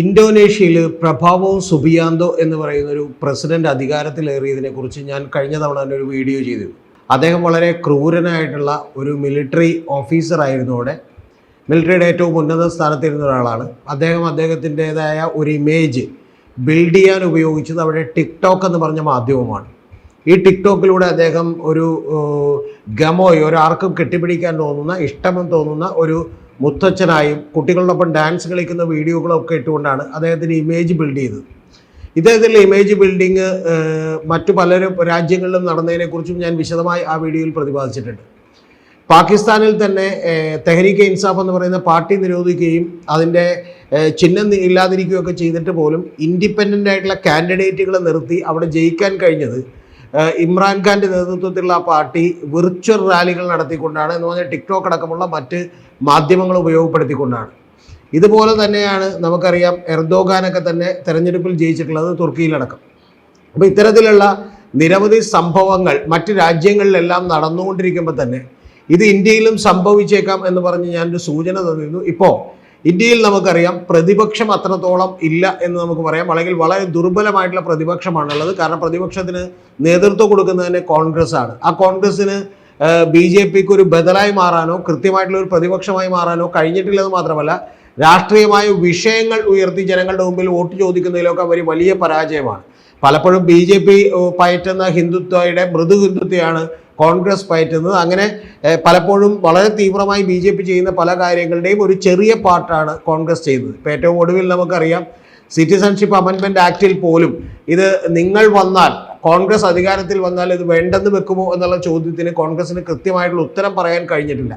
ഇന്തോനേഷ്യയിൽ പ്രഭാവോ Subianto എന്ന് പറയുന്ന ഒരു പ്രസിഡന്റ് അധികാരത്തിലേറിയതിനെ കുറിച്ച് ഞാൻ കഴിഞ്ഞ തവണ തന്നെ ഒരു വീഡിയോ ചെയ്തു. അദ്ദേഹം വളരെ ക്രൂരനായിട്ടുള്ള ഒരു മിലിറ്ററി ഓഫീസർ ആയിരുന്നു അവിടെ. മിലിറ്ററിയുടെ ഏറ്റവും ഉന്നത സ്ഥാനത്തിരുന്ന ഒരാളാണ്. അദ്ദേഹം അദ്ദേഹത്തിന്റെതായ ഒരു ഇമേജ് ബിൽഡ് ചെയ്യാൻ ഉപയോഗിച്ചത് അവിടെ ടിക്ടോക്ക് എന്ന് പറഞ്ഞ മാധ്യമമാണ്. ഈ ടിക്ടോക്കിലൂടെ അദ്ദേഹം ഒരു ഗമോയോ ഒരാർക്കും കെട്ടിപ്പിടിക്കാൻ തോന്നുന്ന ഇഷ്ടമെന്ന് തോന്നുന്ന ഒരു മുത്തച്ഛനായും കുട്ടികളോടൊപ്പം ഡാൻസ് കളിക്കുന്ന വീഡിയോകളൊക്കെ ഇട്ടുകൊണ്ടാണ് അദ്ദേഹത്തിന്റെ ഇമേജ് ബിൽഡ് ചെയ്തത്. ഇദ്ദേഹത്തിന്റെ ഇമേജ് ബിൽഡിങ് മറ്റു പല രാജ്യങ്ങളിലും നടന്നതിനെക്കുറിച്ചും ഞാൻ വിശദമായി ആ വീഡിയോയിൽ പ്രതിപാദിച്ചിട്ടുണ്ട്. പാകിസ്ഥാനിൽ തന്നെ തെഹരീക്ക് ഇൻസാഫ് എന്ന് പറയുന്ന പാർട്ടി നിരോധിക്കുകയും അതിന്റെ ചിഹ്നം ഇല്ലാതിരിക്കുകയൊക്കെ ചെയ്തിട്ട് പോലും ഇൻഡിപെൻഡന്റ് ആയിട്ടുള്ള കാൻഡിഡേറ്റുകളെ നിർത്തി അവിടെ ജയിക്കാൻ കഴിഞ്ഞത് ഇമ്രാൻഖാന്റെ നേതൃത്വത്തിലുള്ള പാർട്ടി വിർച്വൽ റാലികൾ നടത്തിക്കൊണ്ടാണ് എന്ന് പറഞ്ഞാൽ ടിക്ടോക്ക് അടക്കമുള്ള മറ്റ് മാധ്യമങ്ങൾ ഉപയോഗപ്പെടുത്തിക്കൊണ്ടാണ്. ഇതുപോലെ തന്നെയാണ് നമുക്കറിയാം എർദോഗാനൊക്കെ തന്നെ തെരഞ്ഞെടുപ്പിൽ ജയിച്ചിട്ടുള്ളത് തുർക്കിയിലടക്കം. അപ്പോൾ ഇത്തരത്തിലുള്ള നിരവധി സംഭവങ്ങൾ മറ്റ് രാജ്യങ്ങളിലെല്ലാം നടന്നുകൊണ്ടിരിക്കുമ്പോൾ തന്നെ ഇത് ഇന്ത്യയിലും സംഭവിച്ചേക്കാം എന്ന് പറഞ്ഞ് ഞാനൊരു സൂചന തന്നിരുന്നു. ഇപ്പോൾ ഇന്ത്യയിൽ നമുക്കറിയാം പ്രതിപക്ഷം അത്രത്തോളം ഇല്ല എന്ന് നമുക്ക് പറയാം. അല്ലെങ്കിൽ വളരെ ദുർബലമായിട്ടുള്ള പ്രതിപക്ഷമാണുള്ളത്. കാരണം പ്രതിപക്ഷത്തിന് നേതൃത്വം കൊടുക്കുന്നതിന് കോൺഗ്രസ് ആണ് ആ കോൺഗ്രസ്സിന് ബി ജെ പിക്ക് ഒരു ബദലായി മാറാനോ കൃത്യമായിട്ടുള്ള ഒരു പ്രതിപക്ഷമായി മാറാനോ കഴിഞ്ഞിട്ടില്ലെന്ന് മാത്രമല്ല രാഷ്ട്രീയമായ വിഷയങ്ങൾ ഉയർത്തി ജനങ്ങളുടെ മുമ്പിൽ വോട്ട് ചോദിക്കുന്നതിലൊക്കെ അവർ വലിയ പരാജയമാണ്. പലപ്പോഴും ബി ജെ പി പയറ്റുന്ന ഹിന്ദുത്വയുടെ മൃദു ഹിന്ദുത്വയാണ് കോൺഗ്രസ് പയറ്റുന്നത്. അങ്ങനെ പലപ്പോഴും വളരെ തീവ്രമായി ബി ജെ പി ചെയ്യുന്ന പല കാര്യങ്ങളുടെയും ഒരു ചെറിയ പാർട്ടാണ് കോൺഗ്രസ് ചെയ്യുന്നത്. ഇപ്പോൾ ഏറ്റവും ഒടുവിൽ നമുക്കറിയാം സിറ്റിസൺഷിപ്പ് അമെൻമെന്റ് ആക്റ്റിൽ പോലും ഇത് നിങ്ങൾ വന്നാൽ കോൺഗ്രസ് അധികാരത്തിൽ വന്നാൽ ഇത് വേണ്ടെന്ന് വെക്കുമോ എന്നുള്ള ചോദ്യത്തിന് കോൺഗ്രസിന് കൃത്യമായിട്ടുള്ള ഉത്തരം പറയാൻ കഴിഞ്ഞിട്ടില്ല.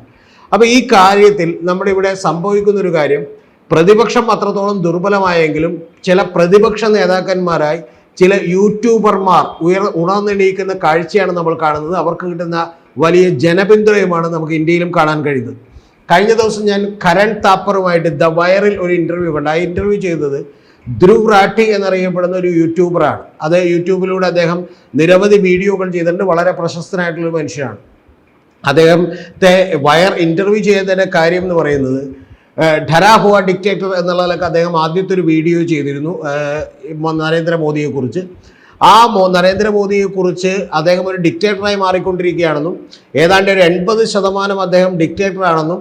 അപ്പോൾ ഈ കാര്യത്തിൽ നമ്മുടെ ഇവിടെ സംഭവിക്കുന്ന ഒരു കാര്യം പ്രതിപക്ഷം അത്രത്തോളം ദുർബലമായെങ്കിലും ചില പ്രതിപക്ഷ നേതാക്കന്മാരായി ചില യൂട്യൂബർമാർ ഉയർ ഉണർന്നെണീക്കുന്ന കാഴ്ചയാണ് നമ്മൾ കാണുന്നത്. അവർക്ക് കിട്ടുന്ന വലിയ ജനപിന്തുണയുമാണ് നമുക്ക് ഇന്ത്യയിലും കാണാൻ കഴിയുന്നത്. കഴിഞ്ഞ ദിവസം ഞാൻ കരൺ താപ്പറുമായിട്ട് ദ വയറിൽ ഒരു ഇന്റർവ്യൂ കണ്ടു. ആ ഇന്റർവ്യൂ ചെയ്തത് ധ്രുവ് റാട്ടി എന്നറിയപ്പെടുന്ന ഒരു യൂട്യൂബറാണ് അത് യൂട്യൂബിലൂടെ അദ്ദേഹം നിരവധി വീഡിയോകൾ ചെയ്തിട്ടുണ്ട്. വളരെ പ്രശസ്തനായിട്ടുള്ള ഒരു മനുഷ്യനാണ് അദ്ദേഹത്തെ വയർ ഇന്റർവ്യൂ ചെയ്യുന്നതിന്റെ കാര്യം എന്ന് പറയുന്നത് ഏഹ്, ഢരാ ഹുവ ഡിക്റ്റേറ്റർ എന്നുള്ളതിലൊക്കെ അദ്ദേഹം ആദ്യത്തെ ഒരു വീഡിയോ ചെയ്തിരുന്നു. നരേന്ദ്രമോദിയെക്കുറിച്ച്. ആ മോ നരേന്ദ്രമോദിയെക്കുറിച്ച് അദ്ദേഹം ഒരു ഡിക്റ്റേറ്ററായി മാറിക്കൊണ്ടിരിക്കുകയാണെന്നും ഏതാണ്ട് ഒരു എൺപത് ശതമാനം അദ്ദേഹം ഡിക്റ്റേറ്ററാണെന്നും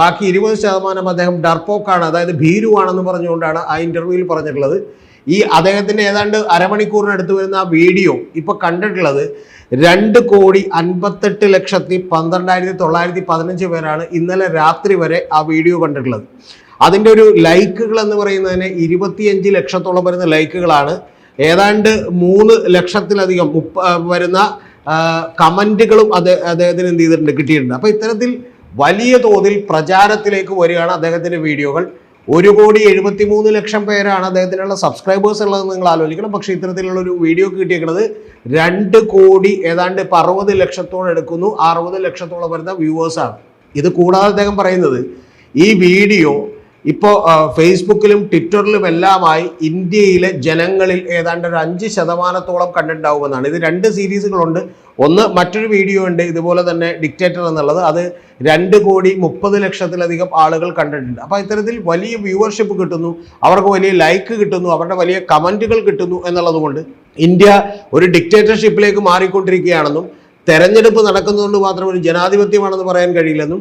ബാക്കി ഇരുപത് ശതമാനം അദ്ദേഹം ഡർപോക്കാണ് അതായത് ഭീരുവാണെന്ന് പറഞ്ഞുകൊണ്ടാണ് ആ ഇന്റർവ്യൂവിൽ പറഞ്ഞിട്ടുള്ളത്. ഈ അദ്ദേഹത്തിന്റെ ഏതാണ്ട് അരമണിക്കൂറിനടുത്ത് വരുന്ന ആ വീഡിയോ ഇപ്പോൾ കണ്ടിട്ടുള്ളത് രണ്ട് കോടി അൻപത്തെട്ട് ലക്ഷത്തി പന്ത്രണ്ടായിരത്തി തൊള്ളായിരത്തി പതിനഞ്ച് പേരാണ് ഇന്നലെ രാത്രി വരെ ആ വീഡിയോ കണ്ടിട്ടുള്ളത്. അതിന്റെ ഒരു ലൈക്കുകൾ എന്ന് പറയുന്നതിന് ഇരുപത്തിയഞ്ച് ലക്ഷത്തോളം വരുന്ന ലൈക്കുകളാണ്. ഏതാണ്ട് മൂന്ന് ലക്ഷത്തിലധികം മുപ്പ വരുന്ന കമന്റുകളും അത് അദ്ദേഹത്തിന് എന്ത് ചെയ്തിട്ടുണ്ട് കിട്ടിയിട്ടുണ്ട്. അപ്പോൾ ഇത്തരത്തിൽ വലിയ തോതിൽ പ്രചാരത്തിലേക്ക് വരികയാണ് അദ്ദേഹത്തിന്റെ വീഡിയോകൾ. ഒരു കോടി എഴുപത്തി മൂന്ന് ലക്ഷം പേരാണ് അദ്ദേഹത്തിനുള്ള സബ്സ്ക്രൈബേഴ്സ് ഉള്ളതെന്ന് നിങ്ങൾ ആലോചിക്കണം. പക്ഷേ ഇത്തരത്തിലുള്ള ഒരു വീഡിയോ കിട്ടിയേക്കുന്നത് രണ്ട് കോടി ഏതാണ്ട് ഇപ്പം അറുപത് ലക്ഷത്തോളം എടുക്കുന്നു. അറുപത് ലക്ഷത്തോളം വരുന്ന വ്യൂവേഴ്സാണ് ഇത് കൂടാതെ അദ്ദേഹം പറയുന്നത് ഈ വീഡിയോ ഇപ്പോൾ ഫേസ്ബുക്കിലും ട്വിറ്ററിലും എല്ലാമായി ഇന്ത്യയിലെ ജനങ്ങളിൽ ഏതാണ്ട് ഒരു അഞ്ച് ശതമാനത്തോളം കണ്ടിട്ടുണ്ടാവുമെന്നാണ്. ഇത് രണ്ട് സീരീസുകളുണ്ട്. ഒന്ന് മറ്റൊരു വീഡിയോ ഉണ്ട് ഇതുപോലെ തന്നെ ഡിക്റ്റേറ്റർ എന്നുള്ളത്. അത് രണ്ട് കോടി മുപ്പത് ലക്ഷത്തിലധികം ആളുകൾ കണ്ടിട്ടുണ്ട്. അപ്പോൾ ഇത്തരത്തിൽ വലിയ വ്യൂവർഷിപ്പ് കിട്ടുന്നു അവർക്ക് വലിയ ലൈക്ക് കിട്ടുന്നു അവരുടെ വലിയ കമന്റുകൾ കിട്ടുന്നു എന്നുള്ളതുകൊണ്ട് ഇന്ത്യ ഒരു ഡിക്റ്റേറ്റർഷിപ്പിലേക്ക് മാറിക്കൊണ്ടിരിക്കുകയാണെന്നും തെരഞ്ഞെടുപ്പ് നടക്കുന്നതുകൊണ്ട് മാത്രം ഒരു ജനാധിപത്യമാണെന്ന് പറയാൻ കഴിയില്ലെന്നും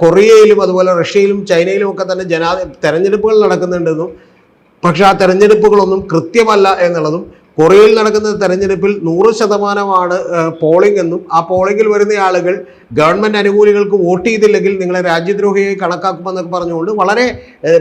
കൊറിയയിലും അതുപോലെ റഷ്യയിലും ചൈനയിലും ഒക്കെ തന്നെ ജനാ തെരഞ്ഞെടുപ്പുകൾ നടക്കുന്നുണ്ടെന്നും പക്ഷേ ആ തെരഞ്ഞെടുപ്പുകളൊന്നും കൃത്യമല്ല എന്നുള്ളതും കൊറിയയിൽ നടക്കുന്ന തെരഞ്ഞെടുപ്പിൽ നൂറ് ശതമാനമാണ് പോളിംഗ് എന്നും ആ പോളിംഗിൽ വരുന്ന ആളുകൾ ഗവൺമെന്റ് അനുകൂലികൾക്ക് വോട്ട് ചെയ്തില്ലെങ്കിൽ നിങ്ങളെ രാജ്യദ്രോഹിയായി കണക്കാക്കുമെന്നൊക്കെ പറഞ്ഞുകൊണ്ട് വളരെ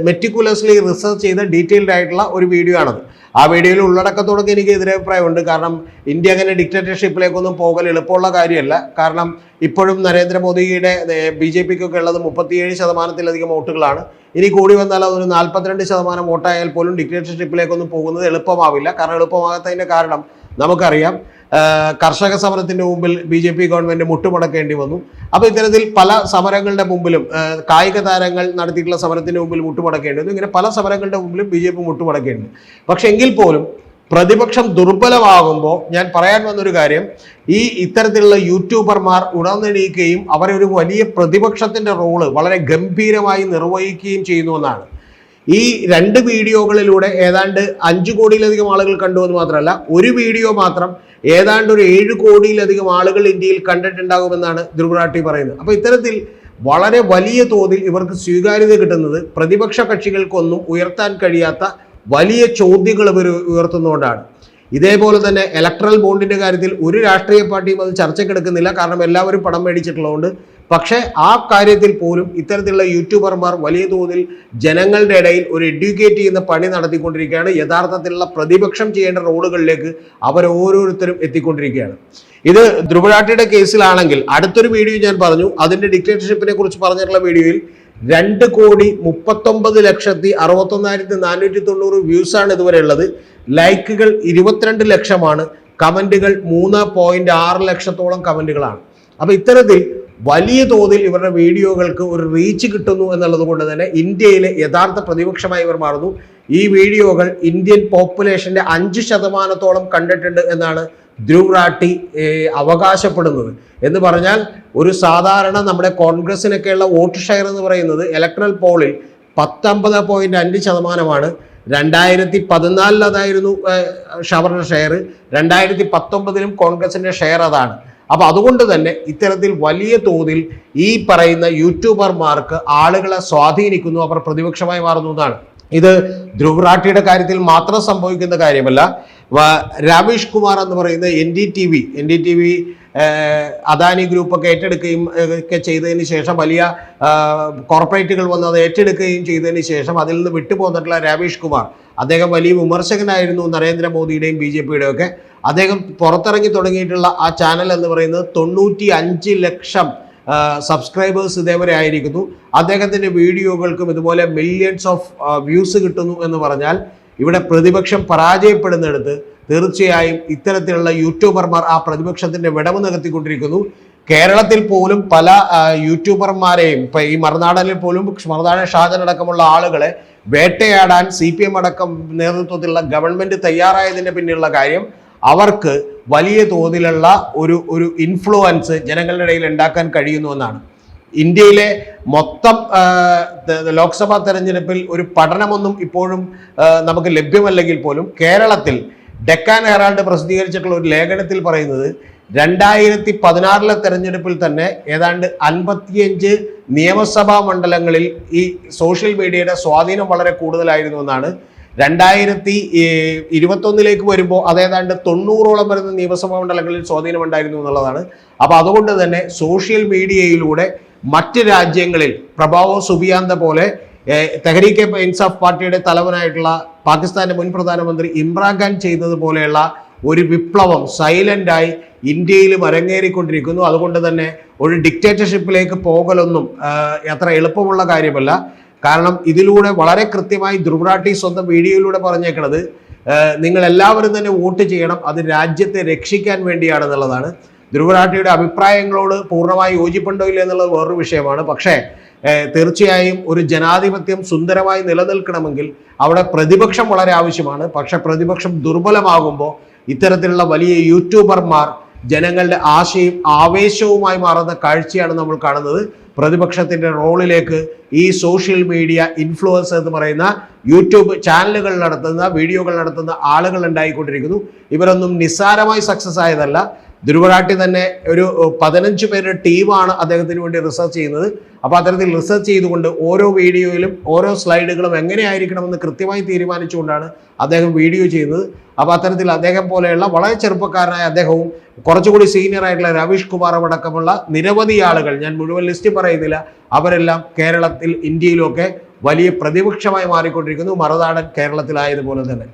മെറ്റിക്കുലസ്ലി റിസർച്ച് ചെയ്ത ഡീറ്റെയിൽഡ് ആയിട്ടുള്ള ഒരു വീഡിയോ ആണത്. ആ വീഡിയോയിൽ ഉള്ളടക്കത്തോടൊക്കെ എനിക്ക് എതിരഭിപ്രായമുണ്ട് കാരണം ഇന്ത്യ അങ്ങനെ ഡിക്റ്റേറ്റർഷിപ്പിലേക്കൊന്നും പോകൽ എളുപ്പമുള്ള കാര്യമല്ല. കാരണം ഇപ്പോഴും നരേന്ദ്രമോദിയുടെ ബി ജെ പിക്കൊക്കെ ഉള്ളത് മുപ്പത്തിയേഴ് ശതമാനത്തിലധികം വോട്ടുകളാണ്. ഇനി കൂടി വന്നാൽ അതൊരു നാൽപ്പത്തിരണ്ട് ശതമാനം വോട്ടായാൽ പോലും ഡിക്റ്റേറ്റർഷിപ്പിലേക്കൊന്നും പോകുന്നത് എളുപ്പമാവില്ല. കാരണം എളുപ്പമാകാത്തതിന്റെ കാരണം നമുക്കറിയാം. കർഷക സമരത്തിന്റെ മുമ്പിൽ ബി ജെ പി ഗവൺമെന്റ് മുട്ടുമടക്കേണ്ടി വന്നു. അപ്പോൾ ഇത്തരത്തിൽ പല സമരങ്ങളുടെ മുമ്പിലും കായിക താരങ്ങൾ നടത്തിയിട്ടുള്ള സമരത്തിന്റെ മുമ്പിൽ മുട്ടുമടക്കേണ്ടി വന്നു. ഇങ്ങനെ പല സമരങ്ങളുടെ മുമ്പിലും ബി ജെ പി മുട്ടുമടക്കേണ്ടി പക്ഷെ എങ്കിൽ പോലും പ്രതിപക്ഷം ദുർബലമാകുമ്പോൾ ഞാൻ പറയാൻ വന്നൊരു കാര്യം ഈ ഇത്തരത്തിലുള്ള യൂട്യൂബർമാർ ഉണർന്നെണീക്കുകയും അവരെ ഒരു വലിയ പ്രതിപക്ഷത്തിന്റെ റോൾ വളരെ ഗംഭീരമായി നിർവഹിക്കുകയും ചെയ്യുന്നു എന്നാണ്. ഈ രണ്ട് വീഡിയോകളിലൂടെ ഏതാണ്ട് അഞ്ചു കോടിയിലധികം ആളുകൾ കണ്ടു എന്ന് മാത്രമല്ല ഒരു വീഡിയോ മാത്രം ഏതാണ്ട് ഒരു ഏഴ് കോടിയിലധികം ആളുകൾ ഇന്ത്യയിൽ കണ്ടിട്ടുണ്ടാകുമെന്നാണ് ധ്രുവറാട്ടി പറയുന്നത്. അപ്പോൾ ഇത്തരത്തിൽ വളരെ വലിയ തോതിൽ ഇവർക്ക് സ്വീകാര്യത കിട്ടുന്നത് പ്രതിപക്ഷ കക്ഷികൾക്കൊന്നും ഉയർത്താൻ കഴിയാത്ത വലിയ ചോദ്യങ്ങൾ ഇവർ ഉയർത്തുന്നതുകൊണ്ടാണ്. ഇതേപോലെ തന്നെ ഇലക്ട്രൽ ബോണ്ടിന്റെ കാര്യത്തിൽ ഒരു രാഷ്ട്രീയ പാർട്ടിയും അത് ചർച്ചയ്ക്കെടുക്കുന്നില്ല. കാരണം എല്ലാവരും പണം മേടിച്ചിട്ടുള്ളതുകൊണ്ട് പക്ഷേ ആ കാര്യത്തിൽ പോലും ഇത്തരത്തിലുള്ള യൂട്യൂബർമാർ വലിയ തോതിൽ ജനങ്ങളുടെ ഇടയിൽ ഒരു എഡ്യൂക്കേറ്റ് ചെയ്യുന്ന പണി നടത്തിക്കൊണ്ടിരിക്കുകയാണ്. യഥാർത്ഥത്തിലുള്ള പ്രതിപക്ഷം ചെയ്യേണ്ട റോളുകളിലേക്ക് അവർ ഓരോരുത്തരും എത്തിക്കൊണ്ടിരിക്കുകയാണ്. ഇത് ധ്രുവരാട്ടിയുടെ കേസിലാണെങ്കിൽ അടുത്തൊരു വീഡിയോ ഞാൻ പറഞ്ഞു. അതിന്റെ ഡിക്റ്റേറ്റർഷിപ്പിനെ കുറിച്ച് പറഞ്ഞിട്ടുള്ള വീഡിയോയിൽ രണ്ട് കോടി മുപ്പത്തൊമ്പത് ലക്ഷത്തി അറുപത്തൊന്നായിരത്തി നാനൂറ്റി തൊണ്ണൂറ് വ്യൂസ് ആണ് ഇതുവരെ ഉള്ളത്. ലൈക്കുകൾ ഇരുപത്തിരണ്ട് ലക്ഷമാണ്. കമന്റുകൾ മൂന്ന് പോയിന്റ് ആറ് ലക്ഷത്തോളം കമന്റുകളാണ്. അപ്പോൾ ഇത്തരത്തിൽ വലിയ തോതിൽ ഇവരുടെ വീഡിയോകൾക്ക് ഒരു റീച്ച് കിട്ടുന്നു എന്നുള്ളത് കൊണ്ട് തന്നെ ഇന്ത്യയിലെ യഥാർത്ഥ പ്രതിപക്ഷമായി ഇവർ മാറുന്നു. ഈ വീഡിയോകൾ ഇന്ത്യൻ പോപ്പുലേഷന്റെ അഞ്ച് ശതമാനത്തോളം കണ്ടിട്ടുണ്ട് എന്നാണ് ധ്രുവ് റാട്ടി അവകാശപ്പെടുന്നത്. എന്ന് പറഞ്ഞാൽ ഒരു സാധാരണ നമ്മുടെ കോൺഗ്രസിനൊക്കെയുള്ള വോട്ട് ഷെയർ എന്ന് പറയുന്നത് ഇലക്ട്രൽ പോളിൽ പത്തൊമ്പത് പോയിന്റ് അഞ്ച് ശതമാനമാണ്. രണ്ടായിരത്തി പതിനാലിൽ അതായിരുന്നു ഷവറിന്റെ ഷെയർ രണ്ടായിരത്തി പത്തൊമ്പതിലും കോൺഗ്രസിന്റെ ഷെയർ അതാണ്. അപ്പൊ അതുകൊണ്ട് തന്നെ ഇത്തരത്തിൽ വലിയ തോതിൽ ഈ പറയുന്ന യൂട്യൂബർമാർക്ക് ആളുകളെ സ്വാധീനിക്കുന്നു അവർ പ്രതിപക്ഷമായി മാറുന്നു എന്നാണ്. ഇത് ധ്രുവ് റാട്ടിയുടെ കാര്യത്തിൽ മാത്രം സംഭവിക്കുന്ന കാര്യമല്ല. രാമേഷ് കുമാർ എന്ന് പറയുന്ന N D T V N D T V Adani ഗ്രൂപ്പൊക്കെ ഏറ്റെടുക്കുകയും ഒക്കെ ചെയ്തതിന് ശേഷം വലിയ കോർപ്പറേറ്റുകൾ വന്ന് അത് ഏറ്റെടുക്കുകയും ചെയ്തതിന് ശേഷം അതിൽ നിന്ന് വിട്ടുപോന്നിട്ടുള്ള രാമേഷ് കുമാർ. അദ്ദേഹം വലിയ വിമർശകനായിരുന്നു നരേന്ദ്രമോദിയുടെയും ബി ജെ പിയുടെയും ഒക്കെ. അദ്ദേഹം പുറത്തിറങ്ങി തുടങ്ങിയിട്ടുള്ള ആ ചാനൽ എന്ന് പറയുന്നത് തൊണ്ണൂറ്റി അഞ്ച് ലക്ഷം സബ്സ്ക്രൈബേഴ്സ് ഇതേവരെ ആയിരിക്കുന്നു. അദ്ദേഹത്തിന്റെ വീഡിയോകൾക്കും ഇതുപോലെ മില്യൺസ് ഓഫ് വ്യൂസ് കിട്ടുന്നു എന്ന് പറഞ്ഞാൽ ഇവിടെ പ്രതിപക്ഷം പരാജയപ്പെടുന്നിടത്ത് തീർച്ചയായും ഇത്തരത്തിലുള്ള യൂട്യൂബർമാർ ആ പ്രതിപക്ഷത്തിന്റെ വിടവ് നികത്തിക്കൊണ്ടിരിക്കുന്നു. കേരളത്തിൽ പോലും പല യൂട്യൂബർമാരെയും ഇപ്പൊ ഈ മറുനാടനിൽ പോലും മറുനാടൻ ഷാജൻ അടക്കമുള്ള ആളുകളെ വേട്ടയാടാൻ സി പി എം അടക്കം നേതൃത്വത്തിലുള്ള ഗവൺമെന്റ് തയ്യാറായതിന്റെ പിന്നിലുള്ള കാര്യം അവർക്ക് വലിയ തോതിലുള്ള ഒരു ഒരു ഇൻഫ്ലുവൻസ് ജനങ്ങളുടെ ഇടയിൽ ഉണ്ടാക്കാൻ കഴിയുന്നു എന്നാണ് ഇന്ത്യയിലെ മൊത്തം ലോക്സഭാ തെരഞ്ഞെടുപ്പിൽ ഒരു പഠനമൊന്നും ഇപ്പോഴും നമുക്ക് ലഭ്യമല്ലെങ്കിൽ പോലും കേരളത്തിൽ ഡെക്കാൻ ഹെറാൾഡ് പ്രസിദ്ധീകരിച്ചിട്ടുള്ള ഒരു ലേഖനത്തിൽ പറയുന്നത് രണ്ടായിരത്തി പതിനാറിലെ തെരഞ്ഞെടുപ്പിൽ തന്നെ ഏതാണ്ട് അൻപത്തിയഞ്ച് നിയമസഭാ മണ്ഡലങ്ങളിൽ ഈ സോഷ്യൽ മീഡിയയുടെ സ്വാധീനം വളരെ കൂടുതലായിരുന്നു എന്നാണ് രണ്ടായിരത്തി ഇരുപത്തൊന്നിലേക്ക് വരുമ്പോൾ അതേതാണ്ട് തൊണ്ണൂറോളം വരുന്ന നിയമസഭാ മണ്ഡലങ്ങളിൽ സ്വാധീനം ഉണ്ടായിരുന്നു എന്നുള്ളതാണ്. അപ്പോൾ അതുകൊണ്ട് തന്നെ സോഷ്യൽ മീഡിയയിലൂടെ മറ്റ് രാജ്യങ്ങളിൽ പ്രഭാവോ സുബിയാന്ത പോലെ തെഹരീക്കെ ഇൻസാഫ് പാർട്ടിയുടെ തലവനായിട്ടുള്ള പാകിസ്ഥാന്റെ മുൻ പ്രധാനമന്ത്രി ഇമ്രാൻഖാൻ ചെയ്തതുപോലെയുള്ള ഒരു വിപ്ലവം സൈലന്റായി ഇന്ത്യയിൽ അരങ്ങേറിക്കൊണ്ടിരിക്കുന്നു. അതുകൊണ്ട് തന്നെ ഒരു ഡിക്റ്റേറ്റർഷിപ്പിലേക്ക് പോകലൊന്നും അത്ര എളുപ്പമുള്ള കാര്യമല്ല. കാരണം ഇതിലൂടെ വളരെ കൃത്യമായി ധ്രുവറാട്ടി സ്വന്തം വീഡിയോയിലൂടെ പറഞ്ഞേക്കണത് നിങ്ങൾ എല്ലാവരും തന്നെ വോട്ട് ചെയ്യണം അത് രാജ്യത്തെ രക്ഷിക്കാൻ വേണ്ടിയാണെന്നുള്ളതാണ്. ധ്രുവരാട്ടിയുടെ അഭിപ്രായങ്ങളോട് പൂർണമായി യോജിപ്പുണ്ടോ ഇല്ല എന്നുള്ളത് വേറൊരു വിഷയമാണ്. പക്ഷേ തീർച്ചയായും ഒരു ജനാധിപത്യം സുന്ദരമായി നിലനിൽക്കണമെങ്കിൽ അവിടെ പ്രതിപക്ഷം വളരെ ആവശ്യമാണ്. പക്ഷേ പ്രതിപക്ഷം ദുർബലമാകുമ്പോൾ ഇത്തരത്തിലുള്ള വലിയ യൂട്യൂബർമാർ ജനങ്ങളുടെ ആശയും ആവേശവുമായി മാറുന്ന കാഴ്ചയാണ് നമ്മൾ കാണുന്നത്. പ്രതിപക്ഷത്തിന്റെ റോളിലേക്ക് ഈ സോഷ്യൽ മീഡിയ ഇൻഫ്ലുവൻസ് എന്ന് പറയുന്ന യൂട്യൂബ് ചാനലുകൾ നടത്തുന്ന വീഡിയോകൾ നടത്തുന്ന ആളുകൾ ഉണ്ടായിക്കൊണ്ടിരിക്കുന്നു. ഇവരൊന്നും നിസ്സാരമായി സക്സസ് ആയതല്ല. ധ്രുവരാട്ടി തന്നെ ഒരു പതിനഞ്ച് പേരുടെ ടീമാണ് അദ്ദേഹത്തിന് വേണ്ടി റിസർച്ച് ചെയ്യുന്നത്. അപ്പോൾ അത്തരത്തിൽ റിസർച്ച് ചെയ്തുകൊണ്ട് ഓരോ വീഡിയോയിലും ഓരോ സ്ലൈഡുകളും എങ്ങനെയായിരിക്കണമെന്ന് കൃത്യമായി തീരുമാനിച്ചുകൊണ്ടാണ് അദ്ദേഹം വീഡിയോ ചെയ്യുന്നത്. അപ്പോൾ അത്തരത്തിൽ അദ്ദേഹം പോലെയുള്ള വളരെ ചെറുപ്പക്കാരനായ അദ്ദേഹവും കുറച്ചുകൂടി സീനിയർ ആയിട്ടുള്ള രവീഷ് കുമാർ അടക്കമുള്ള നിരവധി ആളുകൾ ഞാൻ മുഴുവൻ ലിസ്റ്റ് പറയുന്നില്ല അവരെല്ലാം കേരളത്തിൽ ഇന്ത്യയിലൊക്കെ വലിയ പ്രതിപക്ഷമായി മാറിക്കൊണ്ടിരിക്കുന്നു. മറുനാടൻ കേരളത്തിലായതുപോലെ തന്നെ.